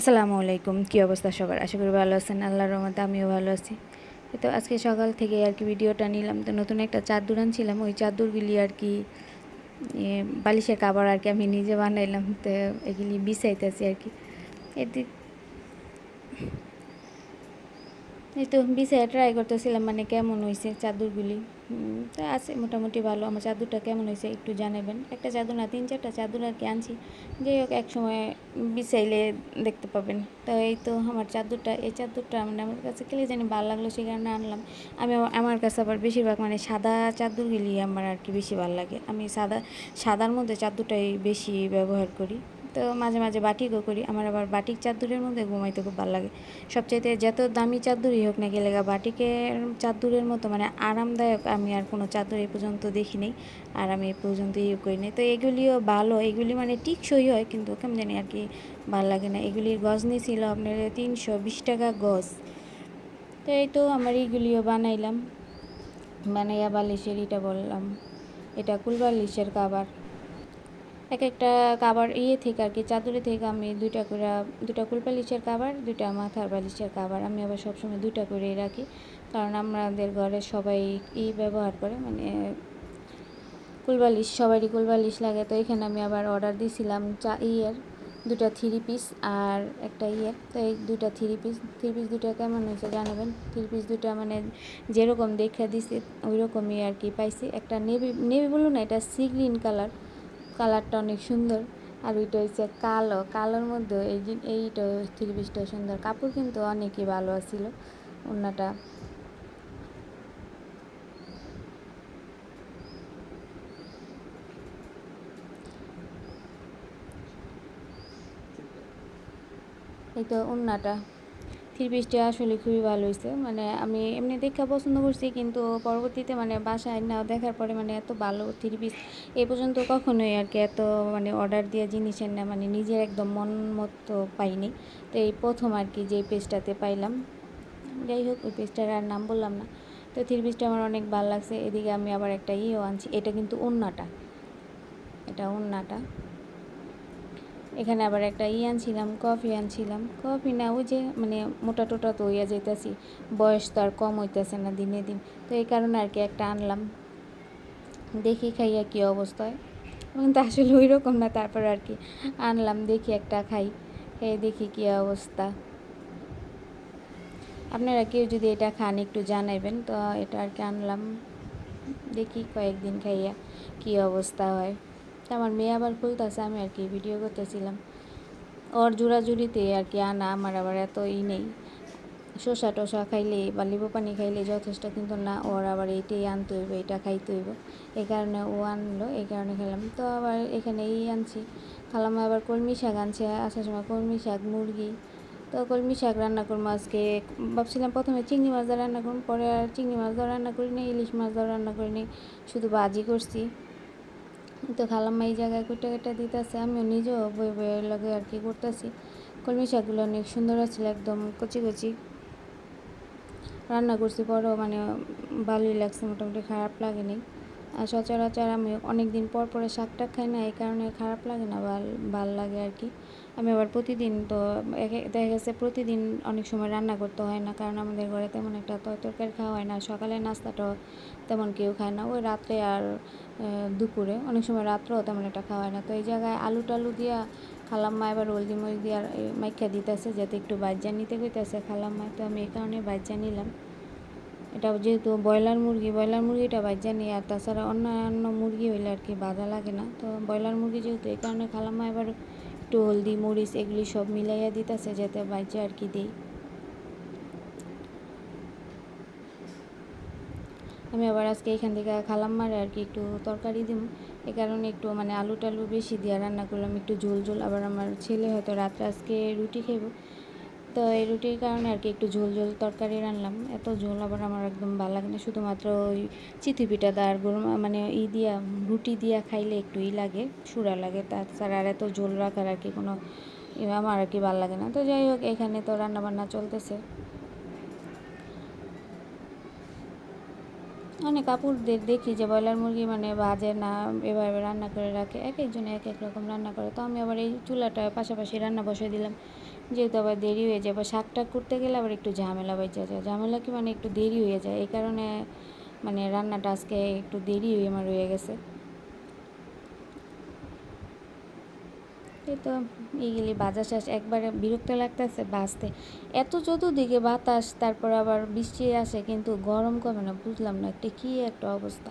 আসসালামু আলাইকুম। কী অবস্থা সবার? আশা করি ভালো আছেন। আল্লাহর রহমতে আমিও ভালো আছি। তো আজকে সকাল থেকে আর কি ভিডিওটা নিলাম। তো নতুন একটা চাদর আনছিলাম। ওই চাদরগুলি আর কি বালিশের কাবার আর কি আমি নিজে বানাইলাম। তো এগুলি বিছাইতেছি আর কি। এদিক এই তো বিছাই ট্রাই করতেছিলাম মানে কেমন হয়েছে চাদরগুলি। তো আছে, মোটামুটি ভালো। আমার চাদরটা কেমন হয়েছে একটু জানাবেন। একটা চাদর না, তিন চারটা চাদর আর কি আনছি। যাই হোক এক সময় বিছাইলে দেখতে পাবেন। তো এই তো আমার চাদরটা। এই চাদরটা মানে আমার কাছে কেলে জানি ভালো লাগল সেই কারণে আনলাম। আমি আমার কাছে আবার বেশিরভাগ মানে সাদা চাদরগুলি আমার আর কি বেশি ভালো লাগে। আমি সাদা, সাদার মধ্যে চাদরটাই বেশি ব্যবহার করি। তো মাঝে মাঝে বাটিকও করি। আমার আবার বাটিক চাদরের মধ্যে ঘুমাইতে খুব ভালো লাগে সবচাইতে যত দামি চাদরই হোক না গেলে বাটিকের চাদরের মতো মানে আরামদায়ক আমি আর কোনো চাদর এই পর্যন্ত দেখিনি আর আমি এই পর্যন্ত ইয়ে করি নাই। তো এগুলিও ভালো, এগুলি মানে টিকসই হয় কিন্তু কেমন জানি আর কি ভালো লাগে না। এগুলির গজ নিয়েছিল আপনার তিনশো বিশ টাকা গজ। তো এই তো আমার এইগুলিও বানাইলাম। বানাইয়া বালিশের এটা বললাম, এটা কুল বালিশের কাবার। এক একটা কাবার ইয়ে থেকে আর কি, চাদরে থেকে আমি দুইটা করে, দুইটা কুল বালিশের কাবার, দুইটা মাথার বালিশের কাবার আমি আবার সবসময় দুইটা করেই রাখি। কারণ আমাদের ঘরে সবাই ই ব্যবহার করে মানে কুলবালিশ সবারই কুলবালিশ লাগে। তো এখানে আমি আবার অর্ডার দিয়েছিলাম চা, ইয়ের দুটা থ্রি পিস আর একটা ইয়ে তো এই দুটা থ্রি পিস থ্রি পিস দুটা কেমন হয়েছে জানাবেন? থ্রি পিস দুটা মানে যেরকম দেখে দিছি ওই রকমই আর কি পাইছি। একটা নেভি নেভি বলুন না, এটা সি গ্রিন কালার কালারটা অনেক সুন্দর। আর ওইটা হচ্ছে কালো। কালোর মধ্যে এই এইটা থ্রি পিসটা সুন্দর। কাপড় কিন্তু অনেকই ভালো আছিল ওনাটা এই তো থ্রি পিসটা আসলে খুবই ভালো হয়েছে মানে আমি এমনি দেখা পছন্দ করছি, কিন্তু পরবর্তীতে মানে বাসায় না দেখার পরে মানে এত ভালো থ্রি পিস এই পর্যন্ত কখনোই আর কি এত মানে অর্ডার দেওয়া জিনিসের না মানে নিজের একদম মন মতো পাইনি। তো এই প্রথম আর কি যে পেজটাতে পাইলাম। যাই হোক, ওই পেজটার আর নাম বললাম না। তো থ্রি পিসটা আমার অনেক ভালো লাগছে। এদিকে আমি আবার একটা ইয়েও আনছি। এটা কিন্তু ওন্নাটা। এটা ওন্নাটা। এখানে আবার একটা ই আনছিলাম, কফি আনছিলাম। কফি না, ওই যে মানে মোটা টোটা তো হইয়া যাইতেছি, বয়স তো আর কম হইতেছে না দিনে দিন। তো এই কারণে আর কি একটা আনলাম। দেখি খাইয়া কী অবস্থা হয়। কিন্তু আসলে ওই রকম না, তারপর আর কি আনলাম, দেখি একটা খাই, খেয়ে দেখি কী অবস্থা। আপনারা কেউ যদি এটা খান, একটু জানাইবেন, তো এটা আর কি আনলাম। দেখি কয়েকদিন খাইয়া কী অবস্থা হয়। তো আমার মেয়ে আবার খুলতেছে, আমি আর কি ভিডিও করতেছিলাম। ওর জোড়াজুড়িতে আর কি আনা, আমার আবার এত ই নেই। শসা টসা খাইলে বা লেবু পানি খাইলে যথেষ্ট, কিন্তু না, ওর আবার এইটাই আনতে হইব এটা খাইতে হইব। এই কারণে ও আনলো, এই কারণে খেলাম। তো আবার এখানে এই আনছি। খালাম আবার কলমি শাক আনছে, আসার সময় কলমি শাক, মুরগি। তো কলমি শাক রান্না করব আজকে। ভাবছিলাম প্রথমে চিংড়ি মাছ রান্না করুন পরে আর চিংড়ি মাছ রান্না করিনি ইলিশ মাছ রান্না করিনি শুধু ভাজি করছি। তো খালাম্মা এই জায়গায় কুটে কেটে দিতেছে, আমিও নিজেও বই বইয়ের লগে আর কি করতেছি কলমি শাকগুলো অনেক সুন্দর আছিল একদম কচি কচি। রান্না করছি, বড় মানে ভালোই লাগছে, মোটামুটি খারাপ লাগেনি। সচরাচর আমি অনেক দিন পর পরে শাকটা খাই না, এই কারণে খারাপ লাগে না, ভালো ভালো লাগে আর কি। আমি আবার প্রতিদিন তো দেখা গেছে প্রতিদিন অনেক সময় রান্না করতে হয় না, কারণ আমাদের ঘরে তেমন একটা তরকারি খাওয়া হয় না, সকালে নাস্তাটাও তেমন কেউ খায় না। ওই রাত্রে আর দুপুরে অনেক সময় রাত্রেও তেমন একটা খাওয়া হয় না। তো এই জায়গায় আলু টালু দিয়া খালাম্মা এবার হলদি মরিচ দিয়া মাইখা দিতেছে, যাতে একটু বাজ্যা নিতে কইতেছে খালাম্মা তো আমি এই কারণে বাজ্যা নিলাম। এটা যেহেতু ব্রয়লার মুরগি, ব্রয়লার মুরগিটা বাজ্যা নিই আর তাছাড়া অন্যান্য মুরগি হইলে আর কি বাজা লাগে না। তো ব্রয়লার মুরগি যেহেতু এই কারণে খালাম্মা এবার একটু হলদি, মরিচ এগুলি সব মিলাইয়া দিতেছে যাতে বাজ্যা আর কি দিই। আমি আবার আজকে এখান থেকে খালাম্মারে আর কি একটু তরকারি দিম। এ কারণে একটু মানে আলু টালু বেশি দিয়ে রান্না করলাম, একটু ঝোল ঝোল আবার আমার ছেলে হয়তো রাত্রে আজকে রুটি খাইব। তো এই রুটির কারণে আর কি একটু ঝোল ঝোল তরকারি রান্নাম এত ঝোল আবার আমার একদম ভালো লাগে না। শুধুমাত্র ওই চিথি পিঠা দা আর মানে ই দিয়া, রুটি দিয়া খাইলে একটু ই লাগে সুরা লাগে। তাছাড়া আর এত ঝোল রাখার আর কি কোনো আমার আর কি ভালো লাগে না। তো যাই হোক, এখানে তো রান্না বান্না চলতেছে। অনেক কাপড়দের দেখি যে ব্রয়লার মুরগি মানে ভাজে না, এভাবে রান্না করে রাখে। এক একজনে এক এক রকম রান্না করে। তো আমি আবার এই চুলাটা পাশাপাশি রান্না বসিয়ে দিলাম। যেহেতু আবার দেরি হয়ে যায় বা শাকটা করতে গেলে আবার একটু ঝামেলা বেঁচে যায় ঝামেলা কি মানে একটু দেরি হয়ে যায়, এই কারণে মানে রান্নাটা আজকে একটু দেরি হয়ে আমার হয়ে গেছে। এই তো এইগুলি বাজার শেষ। একবারে বিরক্ত লাগতেছে বাঁচতে। এত চতুর্দিকে বাতাস, তারপর আবার বৃষ্টি আসে, কিন্তু গরম কমে না, বুঝলাম না একটা কী একটা অবস্থা।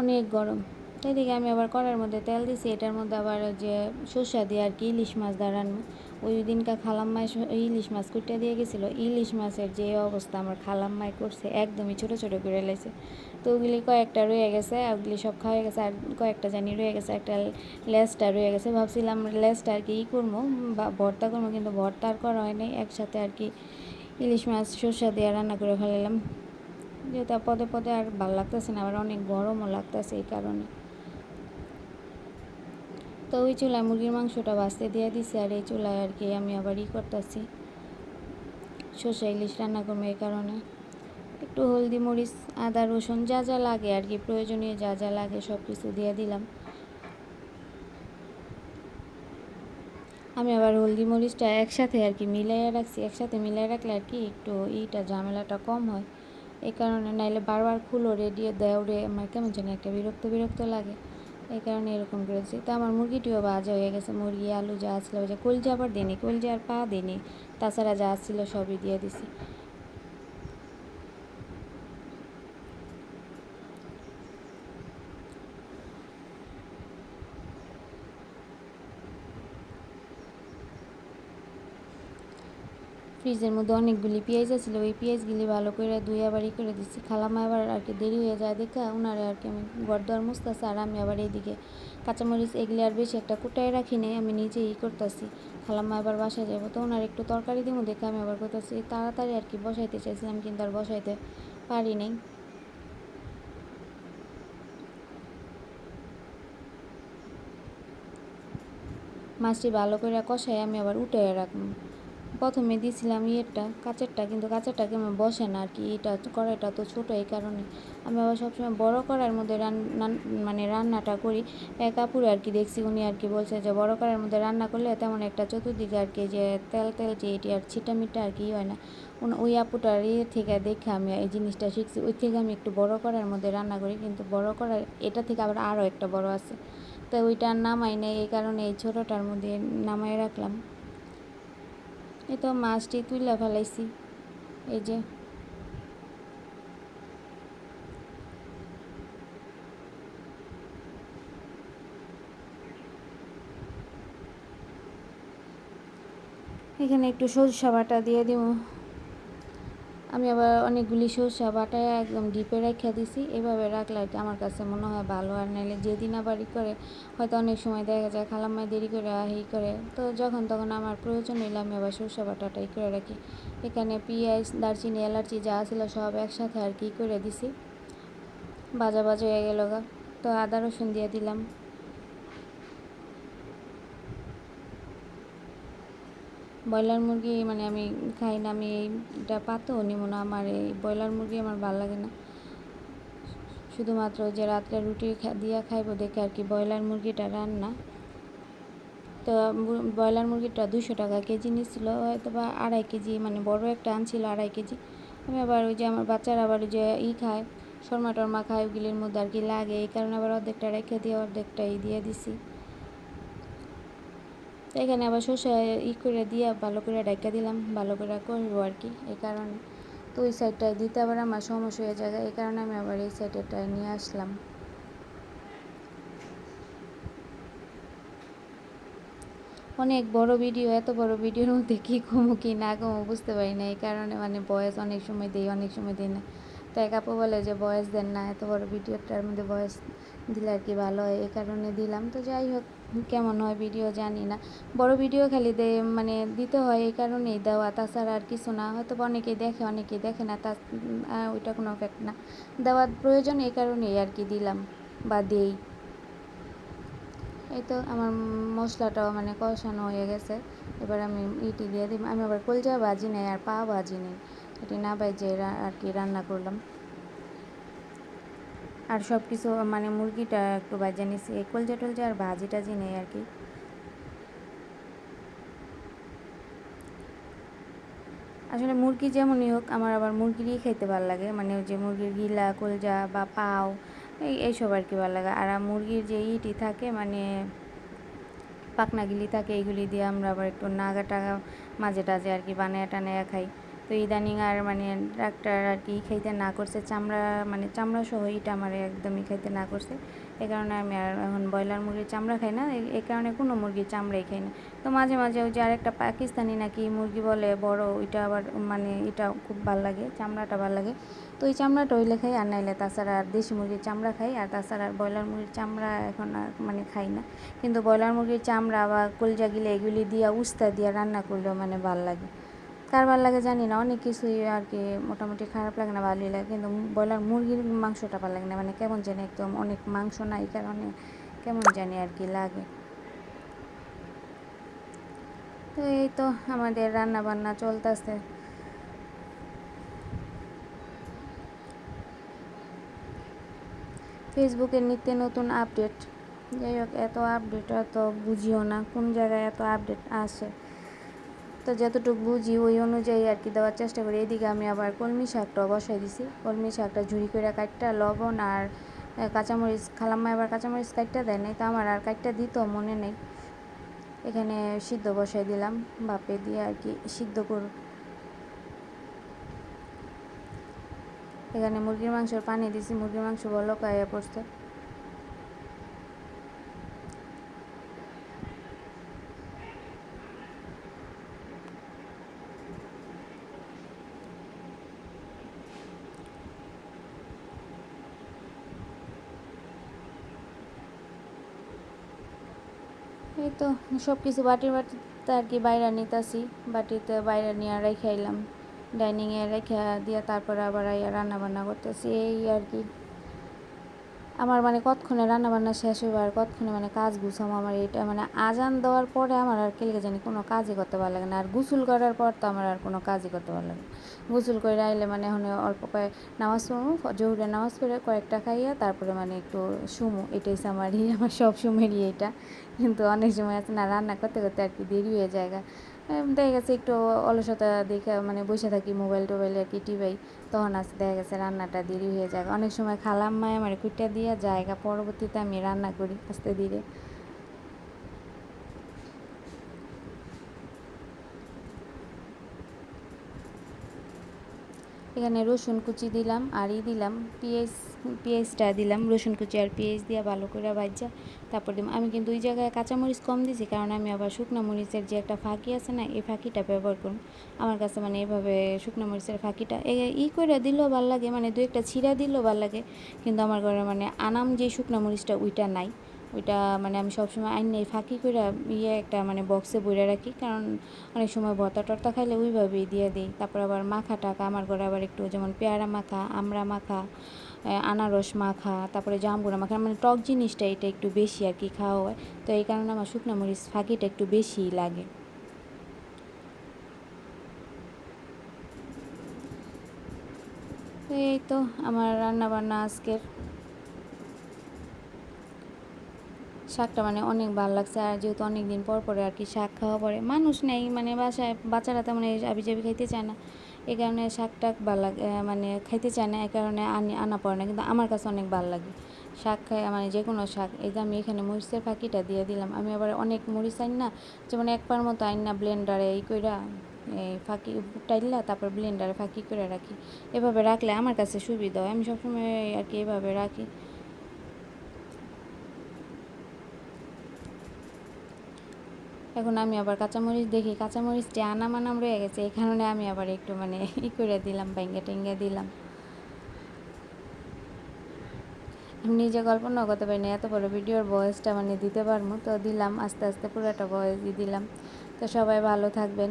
অনেক গরম। এদিকে আমি আবার কড়ার মধ্যে তেল দিছি, এটার মধ্যে আবার যে সর্ষা দিয়ে আর কি ইলিশ মাছ দাঁড়ানো ওই দিনকার খালাম মায় ইলিশ মাছ কুটটা দিয়ে গেছিল। ইলিশ মাছের যে অবস্থা আমার খালাম মায় করছে, একদমই ছোট ছোট করে লেছে তো ওগুলি কয়েকটা রয়ে গেছে ওগুলি সব খাওয়া গেছে, আর কয়েকটা জানি রয়ে গেছে, একটা লেসটা রয়ে গেছে। ভাবছিলাম লেসটা আর কি ই করব বা ভর্তা করব কিন্তু ভর্তা আর করা হয়নি একসাথে আর কি ইলিশ মাছ, সর্ষা দিয়ে রান্না করে ফেলালাম যেহেতু পদে পদে আর ভালো লাগতেছে না, আবার অনেক গরমও লাগতেছে এই কারণে। তো ওই চুলায় মুরগির মাংসটা বাঁচতে দিয়ে দিছি আর এই চুলায় আর কি আমি আবার ই করতেছি। সর্ষে ইলিশ রান্না করব এই কারণে। একটু হলদি মরিচ, আদা, রসুন যা যা লাগে আর কি, প্রয়োজনীয় যা যা লাগে সব কিছু দিয়ে দিলাম। আমি আবার হলদি মরিচটা একসাথে আর কি মিলাইয়া রাখছি। একসাথে মিলাই রাখলে আর কি একটু ইটা ঝামেলাটা কম হয়। এই কারণে নাইলে বারবার খুলো রেডিও দেওরে আমার কেমন জানি একটা বিরক্ত বিরক্ত লাগে। এই কারণে এরকম করেছি। তো আমার মুরগিটিও বাজে হয়ে গেছে। মুরগি, আলু যা যে কলজা আবার দিনি কলজি আর পা দিনি তাছাড়া যা ছিল সবই দিয়ে দিছি। ফ্রিজের মধ্যে অনেকগুলি পেঁয়াজ আছিল ওই পেঁয়াজগুলি ভালো করে দুই আবারই করে দিচ্ছি। খালামা আবার আর কি দেরি হয়ে যায় দেখা ওনারে আর কি আমি গরদর মুছতেছে আর আমি আবার এইদিকে কাঁচামরিচ এগুলি আর বেশি একটা কুটায় রাখি নেই, আমি নিজেই করতেছি। খালাম্মা আবার বাসায় যাব, তো ওনার একটু তরকারি দিব দেখে আমি আবার করতেছি তাড়াতাড়ি আর কি বসাইতে চাইছিলাম কিন্তু আর বসাইতে পারি নাই। মাছটি ভালো করে কষাই আমি আবার উঠে রাখব। প্রথমে দিয়েছিলাম ইয়েরটা, কাঁচেরটা, কিন্তু কাঁচেরটা কেমন বসে না আর কি, এটা কড়াইটা তো ছোটো এই কারণে। আমি আবার সবসময় বড় কড়াইয়ের মধ্যে রান্না মানে রান্নাটা করি। এক আর কি দেখছি, উনি আর কি বলছে যে বড় কড়াইয়ের মধ্যে রান্না করলে তেমন একটা চতুর্দিকে আর কি যে তেল তেল যে এটি আর ছিটামিটা আর কি হয় না। ওই আপুটার ইয়ে থেকে দেখে আমি এই জিনিসটা শিখছি, ওই থেকে আমি একটু বড় কড়াইয়ের মধ্যে রান্না করি, কিন্তু বড় কড়াই এটা থেকে আবার আরও একটা বড় আছে। তো ওইটা নামাই নেই, এই কারণে এই ছোটোটার মধ্যে নামাই রাখলাম। এই তো মাছটি তুলে ফেলাইছি। এই যে। এখানে একটু সরষা বাটা দিয়ে দিব আমি আবার অনেকগুলি সরষা বাটায় একদম ডিপে রেখে দিছি। এভাবে রাখলে আর কি আমার কাছে মনে হয় ভালো, আর নাইলে যেদিন আবার ই করে, হয়তো অনেক সময় দেখা যায় খালাম্মায় দেরি করে এই করে। তো যখন তখন আমার প্রয়োজন হইলে আমি আবার সরষা বাটাটা ই করে রাখি। এখানে পেঁয়াজ, দারচিনি, এলাচি যা ছিল সব একসাথে আর কি করে দিছি। বাজা বাজা হয়ে গেল গা। তো আদা রসুন দিয়ে দিলাম। ব্রয়লার মুরগি মানে আমি খাই না, আমি এইটা পাতো নিব না, আমার এই ব্রয়লার মুরগি আমার ভালো লাগে না। শুধুমাত্র যে রাত্রে রুটি দিয়া খাইবো দেখে আর কি ব্রয়লার মুরগিটা রান্না। তো ব্রয়লার মুরগিটা দুশো টাকা কেজি নিচ্ছিলো হয়তো বা আড়াই কেজি মানে বড় একটা আনছিল আড়াই কেজি। আমি আবার ওই যে আমার বাচ্চারা আবার ওই যে ই খায়, শর্মা টর্মা খায়, ওগুলির মধ্যে আর কি লাগে, এই কারণে আবার অর্ধেকটা রেখে দিয়ে অর্ধেকটা ই দিয়ে দিছি। এখানে আবার শসা ই করে দিয়ে ভালো করে ডাইকা দিলাম, ভালো করে করব আর কি, এই কারণে। তো ওই সাইডটায় দিতে আবার আমার সমস্যা হয়ে যায়, এই কারণে আমি আবার এই সাইডেরটায় নিয়ে আসলাম। অনেক বড় ভিডিও এত বড় ভিডিওর মধ্যে কী কমো কি না কমো বুঝতে পারি না, এই কারণে মানে বয়স অনেক সময় দিই, অনেক সময় দিই না। তো এক আপু বলে যে বয়স দেন না, এত বড় ভিডিওটার মধ্যে বয়স দিলে আর কি ভালো হয়, এই কারণে দিলাম। তো যাই হোক কেমন হয় ভিডিও জানি না। বড় ভিডিও খালি দে মানে দিতে হয় এই কারণেই দেওয়া। তাছাড়া আর কিছু না হয়তো অনেকেই দেখে অনেকেই দেখে না, তা ওইটা কোনো ফ্যাক্ট না। দেওয়ার প্রয়োজন এই কারণেই আর কি দিলাম, বা দেই। এই তো আমার মশলাটাও মানে কষানো হয়ে গেছে। এবার আমি ইটি দিয়ে দিই আমি আবার কলজা ভাজি নেই আর পা ভাজি নেই। এটি না বাজে আর কি রান্না করলাম। আর সব কিছু মানে মুরগিটা একটু বাজে নিছি। এই কলজা টলজা আর ভাজি টাজি নেই আর কি। আসলে মুরগি যেমনই হোক, আমার আবার মুরগিরই খেতে ভালো লাগে। মানে ওই যে মুরগির গিলা, কলজা বা পাও, এই, এইসব আর কি ভালো লাগে। আর মুরগির যে ইটি থাকে মানে পাকনাগুলি থাকে এইগুলি দিয়ে আমরা আবার একটু নাগা টাগা, মাঝে টাঝে আর কি বানিয়ে টানিয়ে খাই। তো ইদানিং আর মানে ডাক্তার আর কি খাইতে না করছে, চামড়া মানে চামড়া সহ এটা আমার একদমই খাইতে না করছে। এই কারণে আমি আর এখন ব্রয়লার মুরগির চামড়া খাই না এই কারণে কোনো মুরগির চামড়াই খাই না। তো মাঝে মাঝে ওই যে আরেকটা পাকিস্তানি নাকি মুরগি বলে, বড় ওইটা আবার মানে এটা খুব ভালো লাগে, চামড়াটা ভালো লাগে। তো ওই চামড়াটা ওইলে খাই, আর নাইলে তাছাড়া আর দেশি মুরগির চামড়া খাই, আর তাছাড়া আর ব্রয়লার মুরগির চামড়া এখন আর মানে খাই না। কিন্তু ব্রয়লার মুরগির চামড়া বা কলজা গিলে এগুলি দিয়া, উস্তা দিয়া রান্না করলেও মানে ভালো লাগে। কার ভালো লাগে জানি না, অনেক কিছুই আর কি মোটামুটি খারাপ লাগে না, ভালোই লাগে। কিন্তু ব্রয়লার মুরগির মাংসটা ভালো লাগে না মানে কেমন জানি একদম অনেক মাংস না এই কারণে কেমন জানি আর কি লাগে। তো এই তো আমাদের রান্না বান্না চলতেছে। ফেসবুকের নিত্য নতুন আপডেট। যাই হোক, এত আপডেট এত বুঝিও না কোন জায়গায় এত আপডেট আসে তো যতটুকু বুঝি ওই অনুযায়ী আর কি দেওয়ার চেষ্টা করি। এদিকে আমি আবার কলমি শাকটা বসাই দিছি। কলমি শাকটা ঝুড়ি করে কাটটা, লবণ আর কাঁচামরিচ, খালাম্মা এবার কাঁচামরিচ কাটটা দেয় নাই, তো আমার আর কাটটা দিত মনে নেই। এখানে সিদ্ধ বসাই দিলাম, বাপে দিয়ে আর কি সিদ্ধ করুক। এখানে মুরগির মাংসের পানি দিছি, মুরগির মাংস বলো কায়া পড়ছে। এই তো সব কিছু বাটির বাটিতে আর কি বাইরে নিতাছি। বাটিতে বাইরে নিয়ে রেখে এলাম ডাইনিংয়ে রেখে দিয়ে তারপরে আবার রান্না বান্না করতেছি। এই আর কি আমার মানে কতক্ষণে রান্নাবান্না শেষ হইব আর কতক্ষণে মানে কাজ গুছাম আমার এটা মানে আজান দেওয়ার পরে আমার আর কেলকে জানি কোনো কাজই করতে ভালো লাগে না। আর গোসল করার পর তো আমার আর কোনো কাজই করতে ভালো লাগে গোসল করে আইলে মানে এখন অল্প কয়েক নামাজ পড়ব জহুরে নামাজ পড়ে কয়েকটা খাইয়া তারপরে মানে একটু সুমু, এটাই আমারই আমার সব সময়েরই এটা। কিন্তু অনেক সময় আছে না, রান্না করতে করতে আর কি দেরি হয়ে যায় দেখা গেছে একটু অলসতা দেখে মানে বসে থাকি মোবাইল টোবাইল আর কি টিভাই তখন আসতে দেখা গেছে রান্নাটা দেরি হয়ে যায় অনেক সময় খালাম মায় আমার কুইটা দিয়ে জায়গা পরবর্তীতে আমি রান্না করি আস্তে ধীরে। এখানে রসুন কুচি দিলাম আর ই দিলাম, পেঁয়াজ, পেঁয়াজটা দিলাম, রসুন কুচি আর পেঁয়াজ দিয়ে ভালো করে ভাজা। তারপর দিলাম, আমি কিন্তু ওই জায়গায় কাঁচামরিচ কম দিছি, কারণ আমি আবার শুকনো মরিচের যে একটা ফাঁকি আছে না, এই ফাঁকিটা ব্যবহার করুন। আমার কাছে মানে এভাবে শুকনো মরিচের ফাঁকিটা ই করে দিলেও ভালো লাগে মানে দু একটা ছিঁড়া দিলেও ভালো লাগে, কিন্তু আমার ঘরে মানে আনাম যে শুকনো মরিচটা, ওইটা নাই। ওইটা মানে আমি সবসময় আইন ফাঁকি করে ইয়ে একটা মানে বক্সে বইরে রাখি। কারণ অনেক সময় ভর্তা টর্তা খাইলে ওইভাবেই দিয়ে দিই। তারপর আবার মাখা টাকা, আমার ঘরে আবার একটু যেমন পেয়ারা মাখা, আমড়া মাখা আনারস মাখা, তারপরে জামগুড়া মাখা মানে টক জিনিসটা এটা একটু বেশি আর কি খাওয়া হয়। তো এই কারণে আমার শুকনো মরিচ ফাঁকিটা একটু বেশিই লাগে। এই তো আমার রান্না বান্না আজকের। শাকটা মানে অনেক ভালো লাগছে। আর যেহেতু অনেক দিন পর পরে আর কি শাক খাওয়া পরে মানুষ নেই মানে বাসায় বাচ্চারা তেমন আবি জাবি খাইতে চায় না। এই কারণে শাক টাক ভালো লাগে মানে খাইতে চায় না এই কারণে আনি, আনা পড়ে না। কিন্তু আমার কাছে অনেক ভালো লাগে। শাক খাই মানে যে কোনো শাক। এই যে আমি এখানে মরিচের ফাঁকিটা দিয়ে দিলাম। আমি আবার অনেক মরিচ আইন না, যেমন একবার মতো আইন না ব্লেন্ডারে এই কইরা এই ফাঁকি টাইলা, তারপর ব্লেন্ডারে ফাঁকি করে রাখি। এভাবে রাখলে আমার কাছে সুবিধা হয়। আমি সবসময় আর কি এভাবে রাখি। এখন আমি আবার কাঁচামরিচ দেখি, কাঁচামরিচটি আনামানাম আনাম রয়ে গেছে, এই কারণে আমি আবার একটু মানে ই করে দিলাম, ব্যাঙ্গে টেঙ্গে দিলাম। নিজে কল্পনা করতে পারি না এত বড় ভিডিওর ভয়েসটা মানে দিতে পারব, তো দিলাম, আস্তে আস্তে পুরোটা ভয়েসই দিলাম। তো সবাই ভালো থাকবেন।